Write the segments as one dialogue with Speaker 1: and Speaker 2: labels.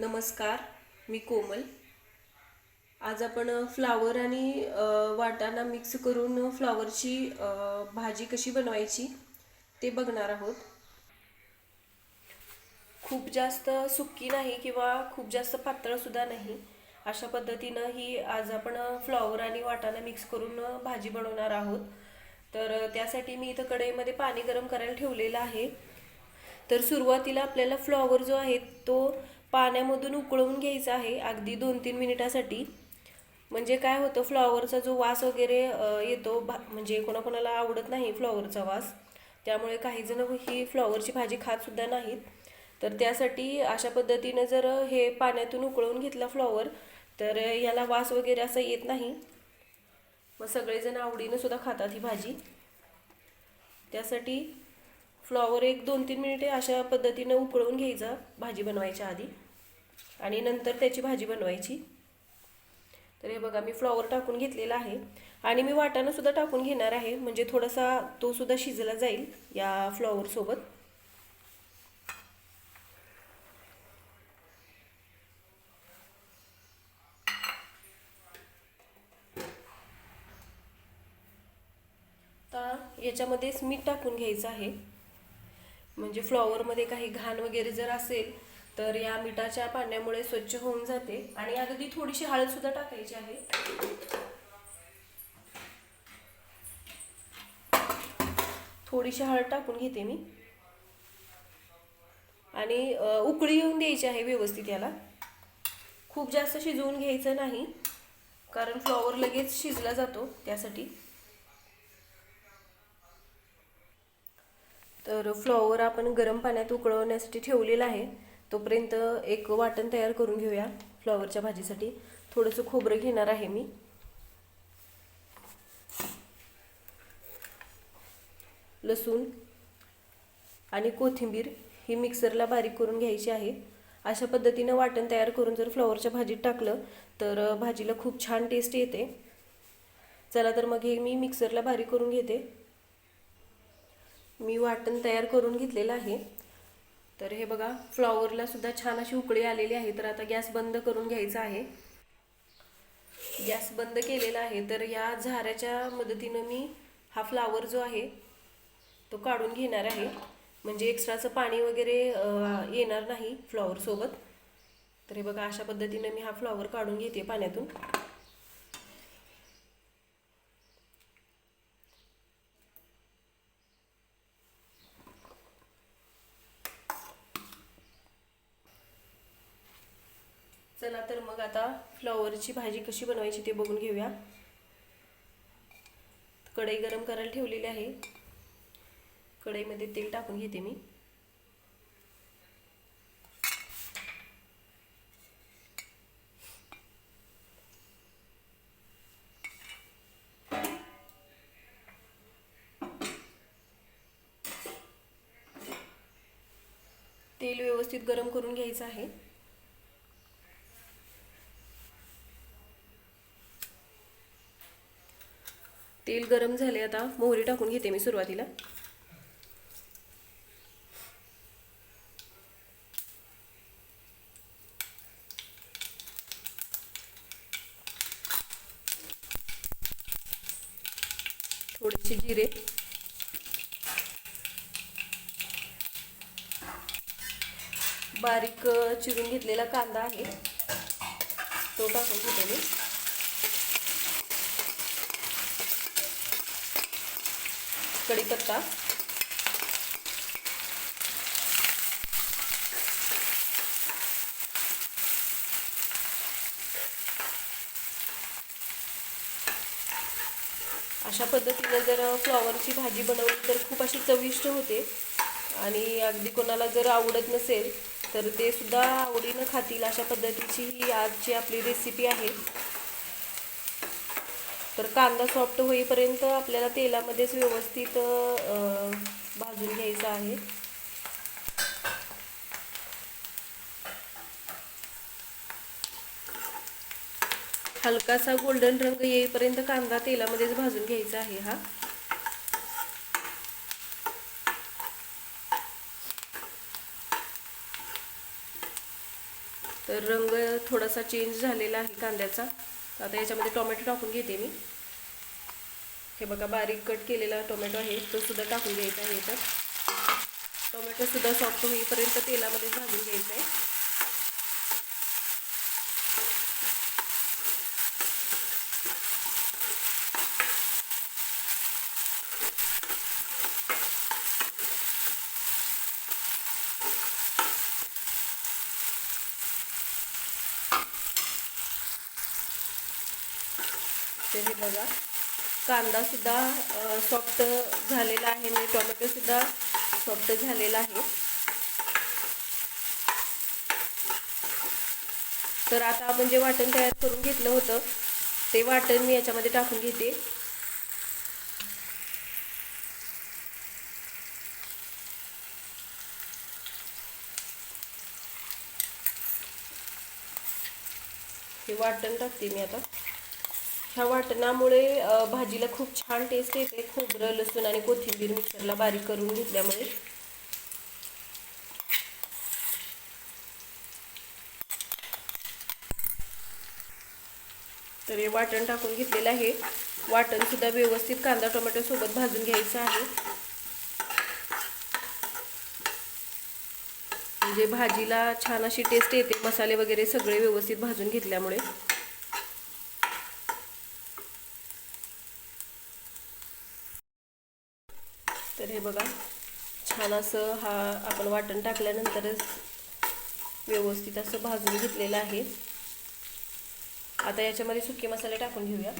Speaker 1: नमस्कार मी कोमल. आज आपण फ्लावर आणि वाटाणा मिक्स करून फ्लावरची भाजी कशी बनवायची ते बघणार आहोत. खूप जास्त सुकी नाही किंवा खूप जास्त पातळसुद्धा नाही. अशा पद्धतीनं ही आज आपण फ्लॉवर आणि वाटाणा मिक्स करून भाजी बनवणार आहोत. तर त्यासाठी मी इथं कढईमध्ये पाणी गरम करायला ठेवलेलं आहे. तर सुरुवातीला आपल्याला फ्लॉवर जो आहे तो पाण्यामधून उकळवून घ्यायचं आहे अगदी दोन तीन मिनिटासाठी. म्हणजे काय होतं फ्लॉवरचा जो वास वगैरे येतो भा म्हणजे कोणाकोणाला आवडत नाही फ्लॉवरचा वास त्यामुळे काही जण ही फ्लॉवरची भाजी खातसुद्धा नाहीत. तर त्यासाठी अशा पद्धतीनं जर हे पाण्यातून उकळवून घेतला फ्लॉवर तर याला वास वगैरे असा येत नाही. मग सगळेजण आवडीनं सुद्धा खातात ही भाजी. त्यासाठी फ्लॉवर एक दोन तीन मिनिटे अशा पद्धतीनं उकळून घ्यायचा भाजी बनवायच्या आधी. आणि नंतर त्याची भाजी बनवायची. तर हे बघा मी फ्लॉवर टाकून घेतलेला आहे. आणि मी वाटाणासुद्धा टाकून घेणार आहे. म्हणजे थोडासा तो सुद्धा शिजला जाईल या फ्लॉवरसोबत आता याच्यामध्येच मीठ टाकून घ्यायचं आहे. म्हणजे फ्लॉवरमध्ये काही घाण वगैरे जर असेल तर या मिठाच्या पाण्यामुळे स्वच्छ होऊन जाते. आणि अगदी थोडीशी हळद सुद्धा टाकायची आहे. थोडीशी हळद टाकून घेते मी. आणि उकळी येऊन द्यायची आहे व्यवस्थित याला. खूप जास्त शिजवून घ्यायचं नाही कारण फ्लॉवर लगेच शिजला जातो त्यासाठी. तर फ्लॉवर आपण गरम पाण्यात उकळवण्यासाठी ठेवलेला आहे. तोपर्यंत एक वाटण तयार करून घेऊया फ्लॉवरच्या भाजीसाठी. थोडंसं खोबरं घेणार आहे मी. लसूण आणि कोथिंबीर ही मिक्सरला बारीक करून घ्यायची आहे. अशा पद्धतीनं वाटण तयार करून जर फ्लॉवरच्या भाजीत टाकलं तर भाजीला खूप छान टेस्ट येते. चला तर मग हे मी मिक्सरला बारीक करून घेते. मी वाटण तयार करून घेतलेलं आहे. तर हे बघा फ्लॉवरला सुद्धा छान अशी उकळी आलेली आहे. तर आता गॅस बंद करून घ्यायचा आहे. गॅस बंद केलेला आहे. तर या झाऱ्याच्या मदतीनं मी हा फ्लावर जो आहे तो काढून घेणार आहे. म्हणजे एक्स्ट्राचं पाणी वगैरे येणार नाही फ्लॉवरसोबत तर हे बघा अशा पद्धतीनं मी हा फ्लॉवर काढून घेते पाण्यातून चला तर मग आता फ्लॉवरची भाजी कशी बनवायची ते बघून घेऊया. कढई गरम करायला ठेवलेली आहे. कढईमध्ये तेल टाकून घेते मी. तेल व्यवस्थित गरम करून घ्यायचं आहे. तेल गरम झाले आता. मोहरी टाकून घेते मी सुरुवातीला. थोडेसे जिरे. बारीक चिरून घेतलेला कांदा आहे. तो टाकून घेते मी. कढीपत्ता अशा पद्धतीने जर फ्लॉवरची भाजी बनवली तर खूप अशी चविष्ट होते. आणि अगदी कोणाला जर आवडत नसेल तर ते सुद्धा आवडीनं खातील अशा पद्धतीची ही आजची आपली रेसिपी आहे. तर कांदा सॉफ्ट होईपर्यंत आपल्याला तेलामध्येच व्यवस्थित भाजून घ्यायचा आहे. हलकासा गोल्डन रंग येईपर्यंत कांदा तेलामध्येच भाजून घ्यायचा आहे हा. तर रंग थोडासा चेंज झालेला आहे कांद्याचा. आता याच्यामध्ये टोमॅटो टाकून घेते मी. हे बघा बारीक कट केलेला टोमॅटो आहे तो सुद्धा टाकून घ्यायचा आहे याच्यात टोमॅटोसुद्धा सॉफ्ट होईपर्यंत तेलामध्ये भाजून घ्यायचं आहे. तर हे बघा. कांदा सुद्धा सॉफ्ट झालेला आहे. आणि टोमॅटोसुद्धा सॉफ्ट झालेला आहे. तर आता आपण जे वाटण तयार करून घेतलं होतं ते वाटण मी याच्यामध्ये टाकून घेते. हे वाटण टाकते मी आता. ह्या वाटणामुळे भाजीला खूप छान टेस्ट येते. खोबरं लसूण आणि कोथिंबीर मिक्सरला बारीक करून घेतल्यामुळे. तर हे वाटण टाकून घेतलेलं आहे. वाटण सुद्धा व्यवस्थित कांदा टोमॅटो सोबत भाजून घ्यायचं आहे. म्हणजे भाजीला छान अशी टेस्ट येते. मसाले वगैरे सगळे व्यवस्थित भाजून घेतल्यामुळे. तर हे बघा छान असं हा आपण वाटण टाकल्यानंतरच व्यवस्थित असं भाजून घेतलेलं आहे. आता याच्यामध्ये सुके मसाले टाकून घेऊया.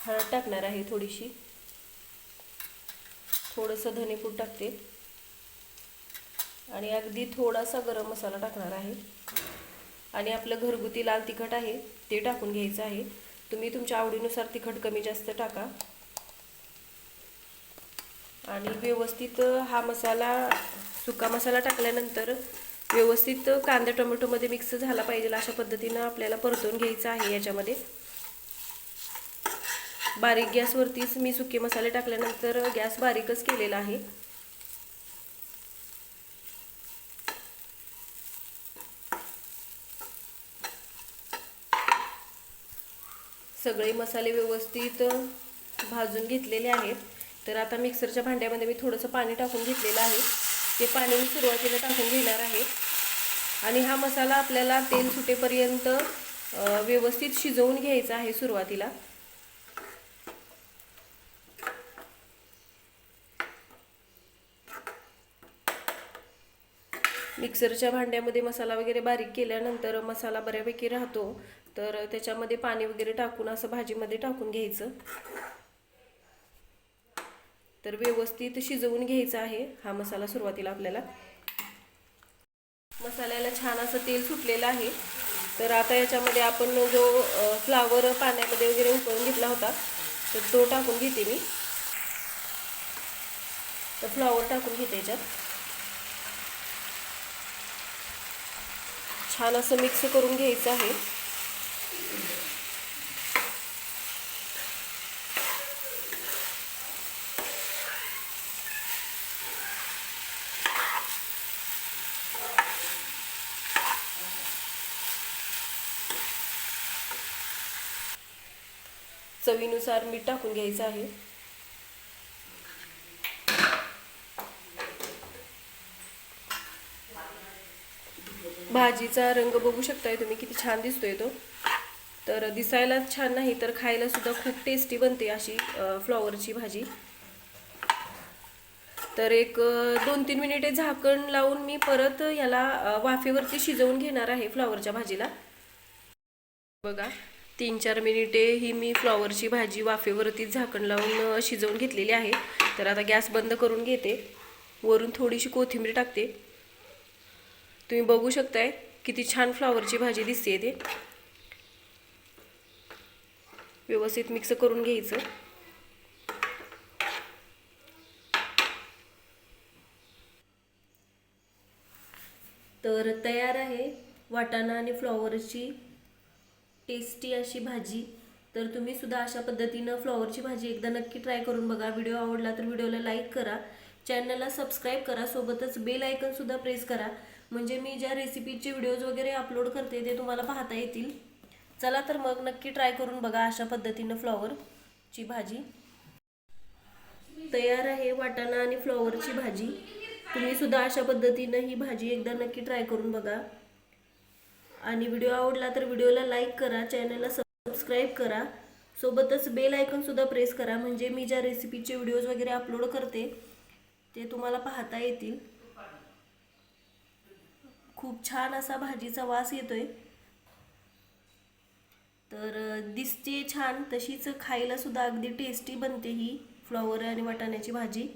Speaker 1: हळद टाकणार आहे थोडीशी. थोडंसं धनेपूड टाकते. आणि अगदी थोडासा गरम मसाला टाकणार आहे. आणि आपलं घरगुती लाल तिखट आहे ते टाकून घ्यायचं आहे. तुम्ही तुमच्या आवडीनुसार तिखट कमी जास्त टाका. आणि व्यवस्थित हा मसाला सुका मसाला टाकल्यानंतर व्यवस्थित कांदा टोमॅटोमध्ये मिक्स झाला पाहिजे अशा पद्धतीनं आपल्याला परतून घ्यायचं आहे याच्यामध्ये. बारीक गॅसवरतीच मी सुके मसाले टाकल्यानंतर गॅस बारीकच केलेला आहे. सगळे मसाले व्यवस्थित भाजून घेतलेले आहेत. तर आता मिक्सरच्या भांड्यामध्ये मी थोडंसं पाणी टाकून घेतलेलं आहे. ते पाणी मी सुरुवातीला टाकून घेणार आहे. आणि हा मसाला आपल्याला तेल सुटेपर्यंत व्यवस्थित शिजवून घ्यायचा आहे सुरुवातीला. मिक्सरच्या भांड्यामध्ये मसाला वगैरे बारीक केल्यानंतर मसाला बऱ्यापैकी राहतो. तर त्याच्यामध्ये पाणी वगैरे टाकून असं भाजीमध्ये टाकून घ्यायचं. तर व्यवस्थित शिजवून घ्यायचा आहे हा मसाला सुरुवातीला आपल्याला. मसाल्याला छान असं तेल सुटलेलं आहे. तर आता याच्यामध्ये आपण जो फ्लावर पाण्यामध्ये वगैरे उकळून घेतला होता तर तो टाकून घेते मी. तर फ्लावर टाकून घेते याच्यात. छान असं मिक्स करून घ्यायचं आहे. चवीनुसार मीठ टाकून घ्यायचं आहे. भाजीचा रंग बघू शकताय तुम्ही किती छान दिसतोय तो. तर दिसायला छान नाही तर खायला सुद्धा खूप टेस्टी बनते अशी फ्लॉवरची भाजी. तर एक दोन तीन मिनिटे झाकण लावून मी परत याला वाफेवरती शिजवून घेणार आहे फ्लॉवरच्या भाजीला. बघा. तीन चार मिनिटे ही मी फ्लॉवरची भाजी वाफेवरती झाकण लावून शिजवून घेतलेली आहे. तर आता गॅस बंद करून घेते. वरून थोडीशी कोथिंबीर टाकते. तुम्ही बघू शकताय किती छान फ्लॉवरची भाजी दिसते ते. व्यवस्थित मिक्स करून घ्यायचं. तर तयार आहे वाटाणा आणि फ्लॉवरची टेस्टी अशी भाजी तर तुम्ही सुद्धा अशा पद्धतीनं फ्लॉवरची भाजी एकदा नक्की ट्राय करून बघा. व्हिडिओ आवडला तर व्हिडिओला लाईक करा. चॅनलला सबस्क्राईब करा. सोबतच बेल आयकनसुद्धा प्रेस करा. म्हणजे मी ज्या रेसिपीचे व्हिडिओज वगैरे अपलोड करते ते तुम्हाला पाहता येतील. चला तर मग नक्की ट्राय करून बघा अशा पद्धतीनं फ्लॉवरची भाजी. तयार आहे वाटाणा आणि फ्लॉवरची भाजी. तुम्ही सुद्धा अशा पद्धतीनं ही भाजी एकदा नक्की ट्राय करून बघा. आणि व्हिडिओ आवडला तर व्हिडिओला लाईक करा चॅनलला सबस्क्राईब करा. सोबतच बेल आयकनसुद्धा प्रेस करा म्हणजे मी ज्या रेसिपीचे व्हिडिओज वगैरे अपलोड करते ते तुम्हाला पाहता येतील. खूप छान असा भाजीचा वास येतोय. तर दिसते छान तशीच खायला सुद्धा अगदी टेस्टी बनते ही फ्लॉवर आणि वाटाण्याची भाजी.